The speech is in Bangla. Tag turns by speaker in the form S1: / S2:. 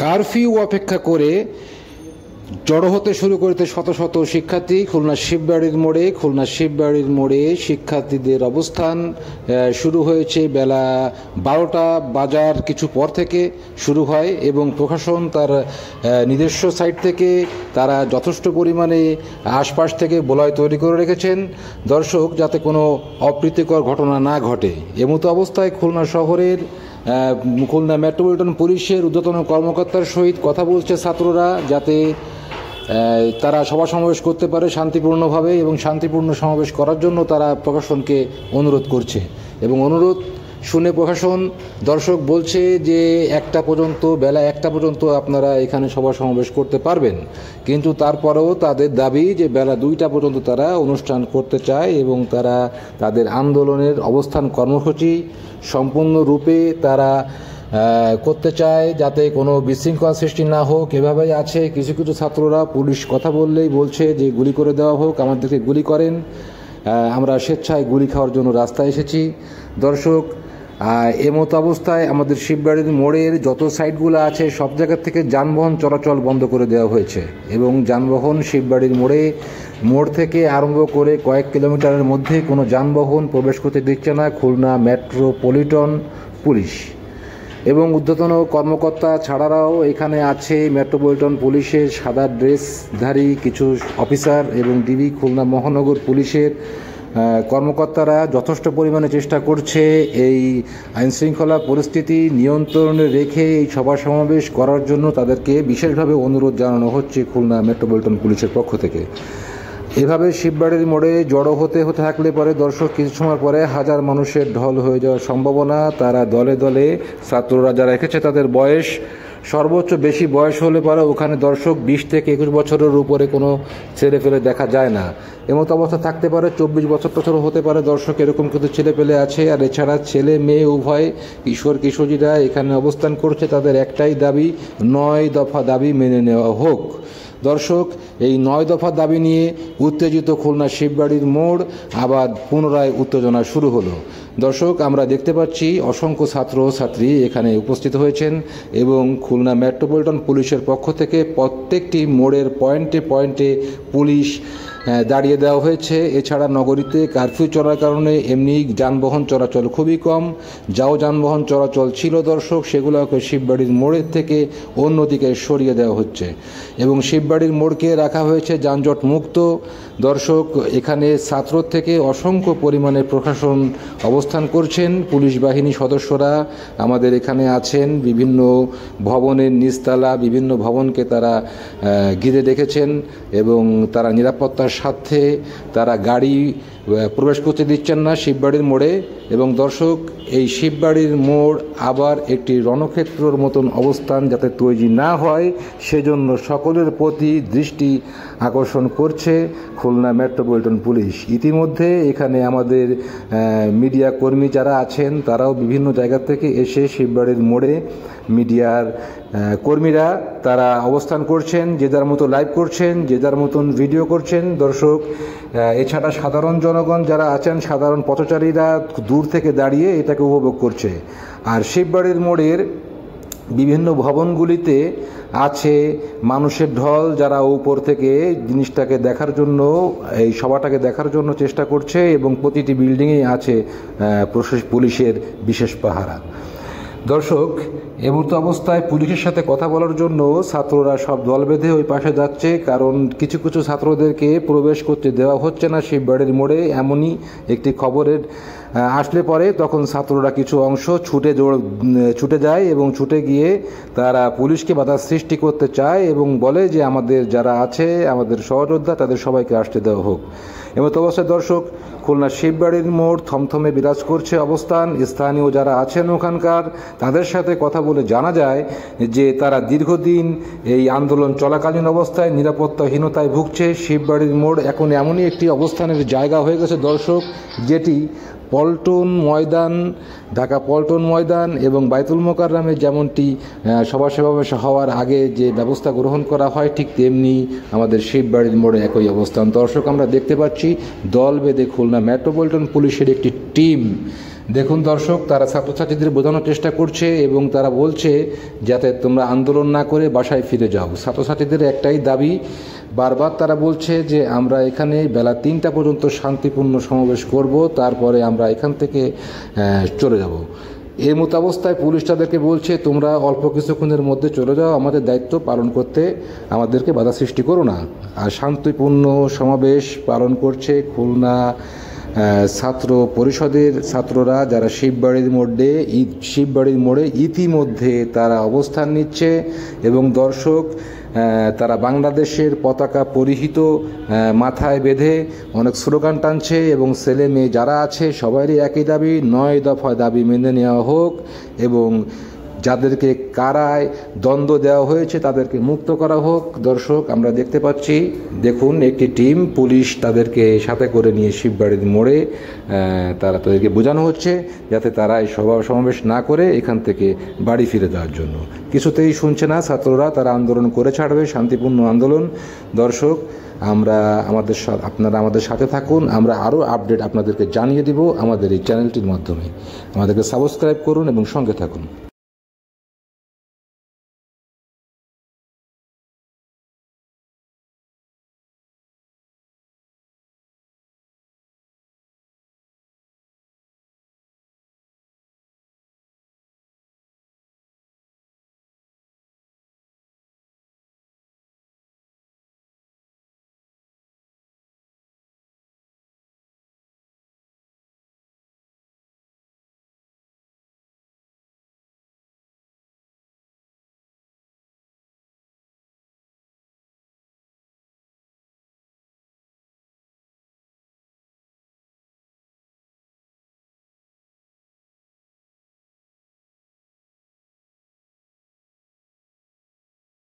S1: কারফিউ অপেক্ষা করে জড়ো হতে শুরু করতে শত শত শিক্ষার্থী। খুলনা শিববাড়ির মোড়ে, খুলনা শিববাড়ির মোড়ে শিক্ষার্থীদের অবস্থান শুরু হয়েছে বেলা বারোটা বাজার কিছু পর থেকে শুরু হয় এবং প্রশাসন তার নিজস্ব সাইট থেকে তারা যথেষ্ট পরিমাণে আশপাশ থেকে বলয় তৈরি করে রেখেছেন। দর্শক, যাতে কোনো অপ্রীতিকর ঘটনা না ঘটে। এমতো অবস্থায় খুলনা শহরের খুলনা মেট্রোপলিটন পুলিশের উদ্যতন কর্মকর্তার সহিত কথা বলছে ছাত্ররা যাতে তারা সভা সমাবেশ করতে পারে শান্তিপূর্ণভাবে এবং শান্তিপূর্ণ সমাবেশ করার জন্য তারা প্রশাসনকে অনুরোধ করছে। এবং অনুরোধ শুনে প্রশাসন, দর্শক বলছে যে একটা পর্যন্ত, বেলা একটা পর্যন্ত আপনারা এখানে সভা সমাবেশ করতে পারবেন। কিন্তু তারপরেও তাদের দাবি যে বেলা দুইটা পর্যন্ত তারা অনুষ্ঠান করতে চায় এবং তারা তাদের আন্দোলনের অবস্থান কর্মসূচি সম্পূর্ণরূপে তারা করতে চায় যাতে কোনো বিশৃঙ্খলা সৃষ্টি না হোক। এভাবেই আছে কিছু কিছু ছাত্ররা পুলিশ কথা বললেই বলছে যে গুলি করে দেওয়া হোক, আমাদেরকে গুলি করেন। আমরা স্বেচ্ছায় গুলি খাওয়ার জন্য রাস্তায় এসেছি। দর্শক এমতো অবস্থায় আমাদের শিববাড়ির মোড়ের যত সাইটগুলো আছে, সব জায়গা থেকে যানবাহন চলাচল বন্ধ করে দেওয়া হয়েছে এবং যানবাহন শিববাড়ির মোড়ে, মোড় থেকে আরম্ভ করে কয়েক কিলোমিটারের মধ্যে কোনো যানবাহন প্রবেশ করতে দিচ্ছে না, খুলনা মেট্রোপলিটন পুলিশ। এবং ঊর্ধ্বতন কর্মকর্তা ছাড়ারাও এখানে আছে মেট্রোপলিটন পুলিশের সাদা ড্রেসধারী কিছু অফিসার এবং ডিবি খুলনা মহানগর পুলিশের কর্মকর্তারা যথেষ্ট পরিমাণে চেষ্টা করছে এই আইনশৃঙ্খলা পরিস্থিতি নিয়ন্ত্রণে রেখে এই সভা সমাবেশ করার জন্য তাদেরকে বিশেষভাবে অনুরোধ জানানো হচ্ছে খুলনা মেট্রোপলিটন পুলিশের পক্ষ থেকে। এভাবে শিববাড়ির মোড়ে জড়ো হতে হতে থাকলে পরে দর্শক কিছু সময় পরে হাজার মানুষের ঢল হয়ে যাওয়ার সম্ভাবনা, তারা দলে দলে ছাত্ররা যারা রেখেছে তাদের বয়স সর্বোচ্চ বেশি বয়স হলে পরে ওখানে দর্শক বিশ থেকে একুশ বছরের উপরে কোনো ছেলে ফেলে দেখা যায় না। এমত অবস্থা থাকতে পারে, চব্বিশ বছর টছর হতে পারে, দর্শক এরকম কিন্তু ছেলে পেলে আছে। আর এছাড়া ছেলে, মেয়ে, উভয়, কিশোর, কিশোরীরা এখানে অবস্থান করছে, তাদের একটাই দাবি, নয় দফা দাবি মেনে নেওয়া হোক। দর্শক, এই নয় দফা দাবি নিয়ে উত্তেজিত খুলনা শিববাড়ির মোড় আবার পুনরায় উত্তেজনা শুরু হলো। দর্শক, আমরা দেখতে পাচ্ছি অসংখ্য ছাত্র ছাত্রী এখানে উপস্থিত হয়েছেন এবং খুলনা মেট্রোপলিটন পুলিশের পক্ষ থেকে প্রত্যেকটি মোড়ের পয়েন্টে পয়েন্টে পুলিশ দাঁড়িয়ে দেওয়া হয়েছে। এছাড়া নগরীতে কারফিউ চলার কারণে এমনি যানবাহন চলাচল খুবই কম। যাও যানবাহন চলাচল ছিল দর্শক, সেগুলোকে শিববাড়ির মোড়ের থেকে অন্যদিকে সরিয়ে দেওয়া হচ্ছে। এবং শিববাড়ির মোড়কে রাখা হয়েছে যানজট মুক্ত। দর্শক, এখানে ছাত্র থেকে অসংখ্য পরিমাণে প্রশাসন অবস্থান করছেন। পুলিশ বাহিনী সদস্যরা আমাদের এখানে আছেন। বিভিন্ন ভবনের নিচতলা, বিভিন্ন ভবনকে তারা ঘিরে রেখেছেন এবং তারা নিরাপত্তার স্বার্থে তারা গাড়ি প্রবেশ করতে দিচ্ছেন না শিববাড়ির মোড়ে এবং দর্শক, এই শিববাড়ির মোড় আবার একটি রণক্ষেত্রর মতন অবস্থান যাতে তৈরি না হয়, সেজন্য সকলের প্রতি দৃষ্টি আকর্ষণ করছে খুলনা মেট্রোপলিটন পুলিশ। ইতিমধ্যে এখানে আমাদের মিডিয়া কর্মী যারা আছেন, তারাও বিভিন্ন জায়গা থেকে এসে শিববাড়ির মোড়ে মিডিয়ার কর্মীরা তারা অবস্থান করছেন, যে যার মতো লাইভ করছেন, যে যার মতন ভিডিও করছেন। দর্শক এছাড়া সাধারণ জনগণ যারা আছেন, সাধারণ পথচারীরা দূর থেকে দাঁড়িয়ে এটাকে উপভোগ করছে। আর শিববাড়ির মোড়ের বিভিন্ন ভবনগুলিতে আছে মানুষের ঢল, যারা উপর থেকে জিনিসটাকে দেখার জন্য, এই সভাটাকে দেখার জন্য চেষ্টা করছে এবং প্রতিটি বিল্ডিংয়েই আছে পুলিশের বিশেষ পাহারা। দর্শক এমত অবস্থায় পুলিশের সাথে কথা বলার জন্য ছাত্ররা সব দল বেঁধে ওই পাশে যাচ্ছে, কারণ কিছু কিছু ছাত্রদেরকে প্রবেশ করতে দেওয়া হচ্ছে না শিববাড়ির মোড়ে, এমনই একটি খবরের আসলে পরে তখন ছাত্ররা কিছু অংশ ছুটে ছুটে যায় এবং ছুটে গিয়ে তারা পুলিশকে বাধা সৃষ্টি করতে চায় এবং বলে যে আমাদের যারা আছে, আমাদের সহযোদ্ধা, তাদের সবাইকে আসতে দেওয়া হোক। এমত অবস্থায় দর্শক, খুলনা শিববাড়ির মোড় থমথমে বিরাজ করছে অবস্থান। স্থানীয় যারা আছেন ওখানকার, তাদের সাথে কথা বলে জানা যায় যে তারা দীর্ঘদিন এই আন্দোলন চলাকালীন অবস্থায় নিরাপত্তাহীনতায় ভুগছে। শিববাড়ির মোড় এখন এমনই একটি অবস্থানের জায়গা হয়ে গেছে দর্শক, যেটি পল্টন ময়দান, ঢাকা পল্টন ময়দান এবং বাইতুল মোকাররামে যেমনটি সভা সমাবেশ হওয়ার আগে যে ব্যবস্থা গ্রহণ করা হয়, ঠিক তেমনি আমাদের শিববাড়ির মোড়ে একই অবস্থান। দর্শক, আমরা দেখতে পাচ্ছি দল বেঁধে খুলনা মেট্রোপলিটন পুলিশের একটি টিম। দেখুন দর্শক, তারা ছাত্রছাত্রীদের বোঝানোর চেষ্টা করছে এবং তারা বলছে, যাতে তোমরা আন্দোলন না করে বাসায় ফিরে যাও। ছাত্রছাত্রীদের একটাই দাবি, বারবার তারা বলছে যে, আমরা এখানে বেলা তিনটা পর্যন্ত শান্তিপূর্ণ সমাবেশ করব, তারপরে আমরা এখান থেকে চলে যাব। এর মতো অবস্থায় পুলিশ তাদেরকে বলছে, তোমরা অল্প কিছুক্ষণের মধ্যে চলে যাও, আমাদের দায়িত্ব পালন করতে আমাদেরকে বাধা সৃষ্টি করো না। আর শান্তিপূর্ণ সমাবেশ পালন করছে খুলনা ছাত্র পরিষদের ছাত্ররা যারা শিববাড়ির মোড়ে শিববাড়ির মোড়ে ইতিমধ্যে তারা অবস্থান নিচ্ছে এবং দর্শক তারা বাংলাদেশের পতাকা পরিহিত মাথায় বেঁধে অনেক স্লোগান টানছে এবং ছেলে মেয়ে যারা আছে সবারই একই দাবি, নয় দফায় দাবি মেনে নেওয়া হোক এবং যাদেরকে কারায় দ্বন্দ্ব দেওয়া হয়েছে তাদেরকে মুক্ত করা হোক। দর্শক, আমরা দেখতে পাচ্ছি, দেখুন, একটি টিম, পুলিশ তাদেরকে সাথে করে নিয়ে শিববাড়ির মোড়ে তারা তাদেরকে বোঝানো হচ্ছে যাতে তারা এই সভা সমাবেশ না করে এখান থেকে বাড়ি ফিরে যাওয়ার জন্য। কিছুতেই শুনছে না ছাত্ররা, তারা আন্দোলন করে ছাড়বে, শান্তিপূর্ণ আন্দোলন। দর্শক, আমরা আমাদের আপনারা আমাদের সাথে থাকুন, আমরা আরও আপডেট আপনাদেরকে জানিয়ে দিব আমাদের এই চ্যানেলটির মাধ্যমে। আমাদেরকে সাবস্ক্রাইব করুন এবং সঙ্গে থাকুন।